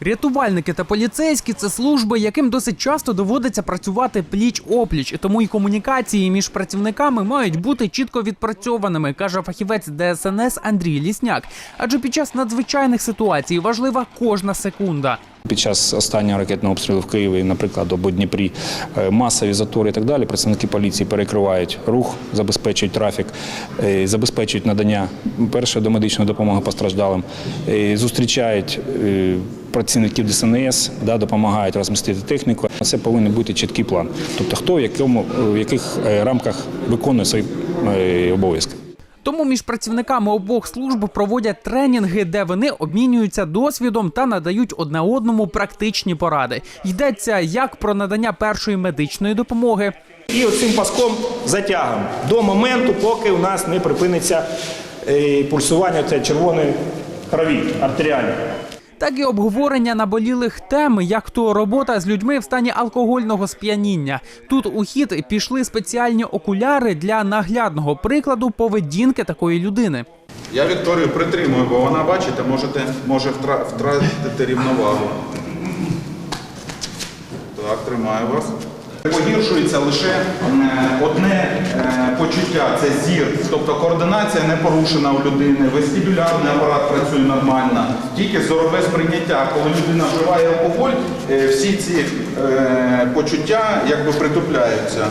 Рятувальники та поліцейські це служби, яким досить часто доводиться працювати пліч опліч, і тому і комунікації між працівниками мають бути чітко відпрацьованими, каже фахівець ДСНС Андрій Лісняк. Адже під час надзвичайних ситуацій важлива кожна секунда. Під час останнього ракетного обстрілу в Києві, наприклад, або Дніпрі, е, масові затори і так далі. Працівники поліції перекривають рух, забезпечують трафік, е, забезпечують надання першої домедичної допомоги постраждалим, зустрічають е, працівників ДСНС, да, допомагають розмістити техніку. Це повинен бути чіткий план. Тобто, хто в якому в яких рамках виконує свої обов'язки. Тому між працівниками обох служб проводять тренінги, де вони обмінюються досвідом та надають одне одному практичні поради. Йдеться як про надання першої медичної допомоги, І оцим паском затягом до моменту, поки у нас не припиниться е, пульсування це червоної крові артеріальної. Так і обговорення наболілих тем, як то робота з людьми в стані алкогольного сп'яніння. Тут у хід пішли спеціальні окуляри для наглядного прикладу поведінки такої людини. Я Вікторію притримую, бо вона, бачите, можете, може втра- втратити рівновагу. Так, тримаю вас. Погіршується лише е, одне е, почуття це зір, тобто координація не порушена у людини, вестибулярний апарат працює нормально, тільки зорове сприйняття. Коли людина вживає алкоголь, е, всі ці почуття якби притупляються.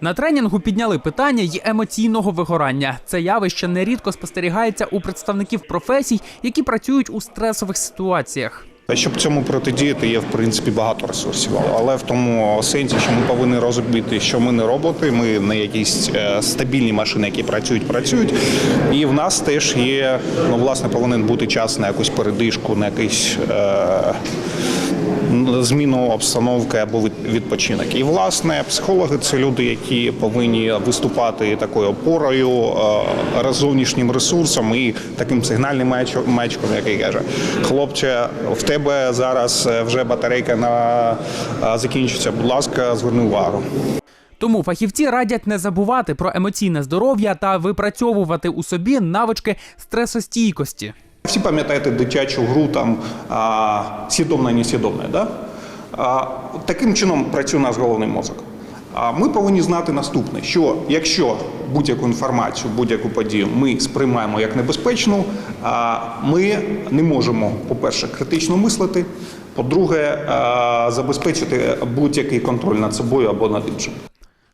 На тренінгу підняли питання й емоційного вигорання. Це явище нерідко спостерігається у представників професій, які працюють у стресових ситуаціях. Щоб цьому протидіяти, є в принципі багато ресурсів, але в тому сенсі, що ми повинні розуміти, що ми не роботи, ми не якісь е, стабільні машини, які працюють, працюють. І в нас теж є ну власне повинен бути час на якусь передишку, на якийсь. Е- Зміну обстановки або відпочинок. І власне психологи це люди, які повинні виступати такою опорою, е, зовнішнім ресурсом і таким сигнальним маячком, який каже: хлопче, в тебе зараз е, вже батарейка на е, закінчиться. Будь ласка, зверни увагу. Тому фахівці радять не забувати про емоційне здоров'я та випрацьовувати у собі навички стресостійкості. Всі пам'ятаєте дитячу гру там а, свідомне, несвідомне, да? Таким чином працює наш головний мозок. А ми повинні знати наступне: що якщо будь-яку інформацію, будь-яку подію ми сприймаємо як небезпечну, ми не можемо, по-перше, критично мислити, по-друге, забезпечити будь-який контроль над собою або над іншим.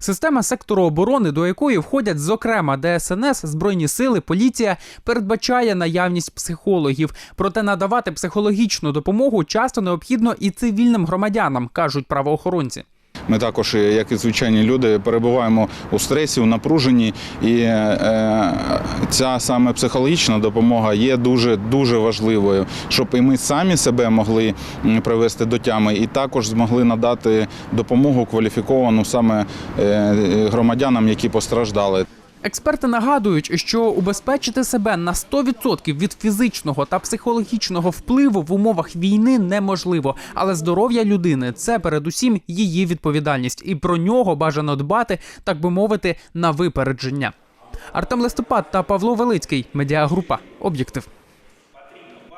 Система сектору оборони, до якої входять зокрема ДСНС, збройні сили, поліція, передбачає наявність психологів. Проте надавати психологічну допомогу часто необхідно і цивільним громадянам, кажуть правоохоронці. Ми також, е, як і звичайні люди, перебуваємо у стресі, у напруженні, і е, ця саме психологічна допомога є дуже дуже важливою, щоб і ми самі себе могли привести до тями, і також змогли надати допомогу кваліфіковану саме е, громадянам, які постраждали. Експерти нагадують, що убезпечити себе на 100% від фізичного та психологічного впливу в умовах війни неможливо. Але здоров'я людини це передусім її відповідальність, і про нього бажано дбати, так би мовити, на випередження. Артем Листопад та Павло Велицький, медіагрупа Об'єктив.